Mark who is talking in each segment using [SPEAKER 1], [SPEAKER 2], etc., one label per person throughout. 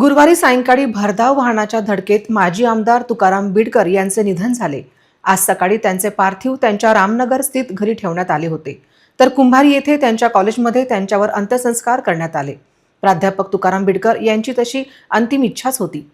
[SPEAKER 1] गुरुवारी सायंकाळी भरधाव वाहनाच्या धडकेत माजी आमदार तुकाराम बिडकर यांचे निधन झाले. आज सकाळी त्यांचे पार्थिव त्यांच्या रामनगर स्थित घरी ठेवण्यात आले होते. तर कुंभारी येथे त्यांच्या कॉलेजमध्ये त्यांच्यावर अंत्यसंस्कार करण्यात आले. प्राध्यापक तुकाराम बिडकर यांची तशी अंतिम इच्छाच होती.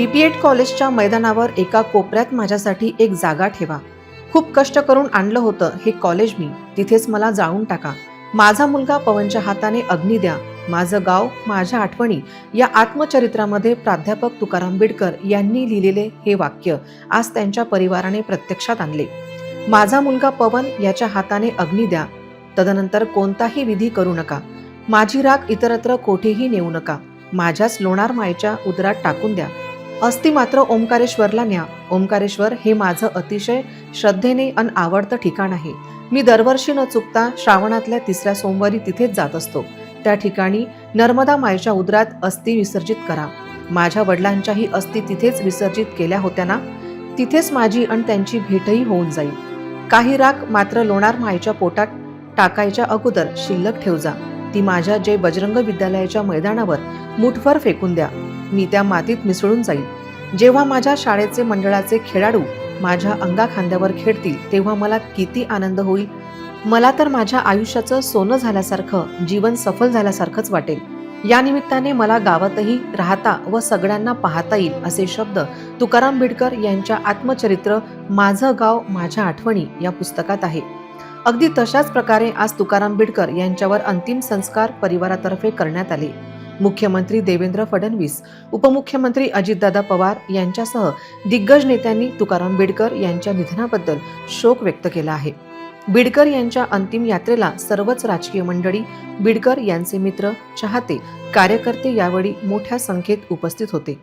[SPEAKER 1] बीपीएड कॉलेजच्या मैदानावर एका कोपऱ्यात माझ्यासाठी एक जागा ठेवा. खूप कष्ट करून आणलं होतं हे कॉलेज मी. तिथेच मला जाळून टाका. माझा मुलगा पवनच्या हाताने अग्नी द्या. माझं गाव माझ्या आठवणी या आत्मचरित्रामध्ये प्राध्यापक तुकाराम बिडकर यांनी लिहिलेले हे वाक्य आज त्यांच्या परिवाराने प्रत्यक्षात आणले. माझा मुलगा पवन याच्या हाताने अग्नी द्या. तदनंतर कोणताही विधी करू नका. माझी राख इतरत्र कोठेही नेऊ नका. माझ्याच लोणार मायच्या उदरात टाकून द्या. अस्ति मात्र ओंकारेश्वरला न्या. ओंकारेश्वर हे माझं अतिशय श्रद्धेने अन आवडतं ठिकाण आहे. मी दरवर्षी न चुकता श्रावणातल्या तिसऱ्या सोमवारी तिथेच जात असतो. त्या ठिकाणी नर्मदा मायच्या उदरात अस्थि विसर्जित करा. माझ्या वडिलांच्याही अस्थि तिथेच विसर्जित केल्या होत्या ना? तिथेच माझी आणि त्यांची भेटही होऊन जाईल. काही राख मात्र लोणार मायच्या पोटात टाकायच्या अगोदर शिल्लक ठेवजा. ती माझ्या जे बजरंग विद्यालयाच्या मैदानावर मुठभर फेकून द्या. मी त्या मातीत मिसळून जाईल जेव्हा माझ्या शाळेचे मंडळाचे खेळाडू माझ्या अंगाखांद्यावर खेळतील तेव्हा मला किती आनंद होईल. मला तर माझ्या आयुष्याचं सोनं झाल्यासारखं जीवन सफल झाल्यासारखंच वाटेल. या निमित्ताने मला गावातही राहता व सगळ्यांना पाहता येईल असे शब्द तुकाराम बिडकर यांच्या आत्मचरित्र माझं गाव माझ्या आठवणी या पुस्तकात आहे. अगदी तशाच प्रकारे आज तुकाराम बिडकर यांच्यावर अंतिम संस्कार परिवारातर्फे करण्यात आले. मुख्यमंत्री देवेंद्र फडणवीस उपमुख्यमंत्री अजितदादा पवार यांच्यासह दिग्गज नेत्यांनी तुकाराम बिडकर यांच्या निधनाबद्दल शोक व्यक्त केला आहे. बिडकर यांच्या अंतिम यात्रेला सर्वच राजकीय मंडळी बिडकर यांचे मित्र चाहते कार्यकर्ते यावेळी मोठ्या संख्येत उपस्थित होते.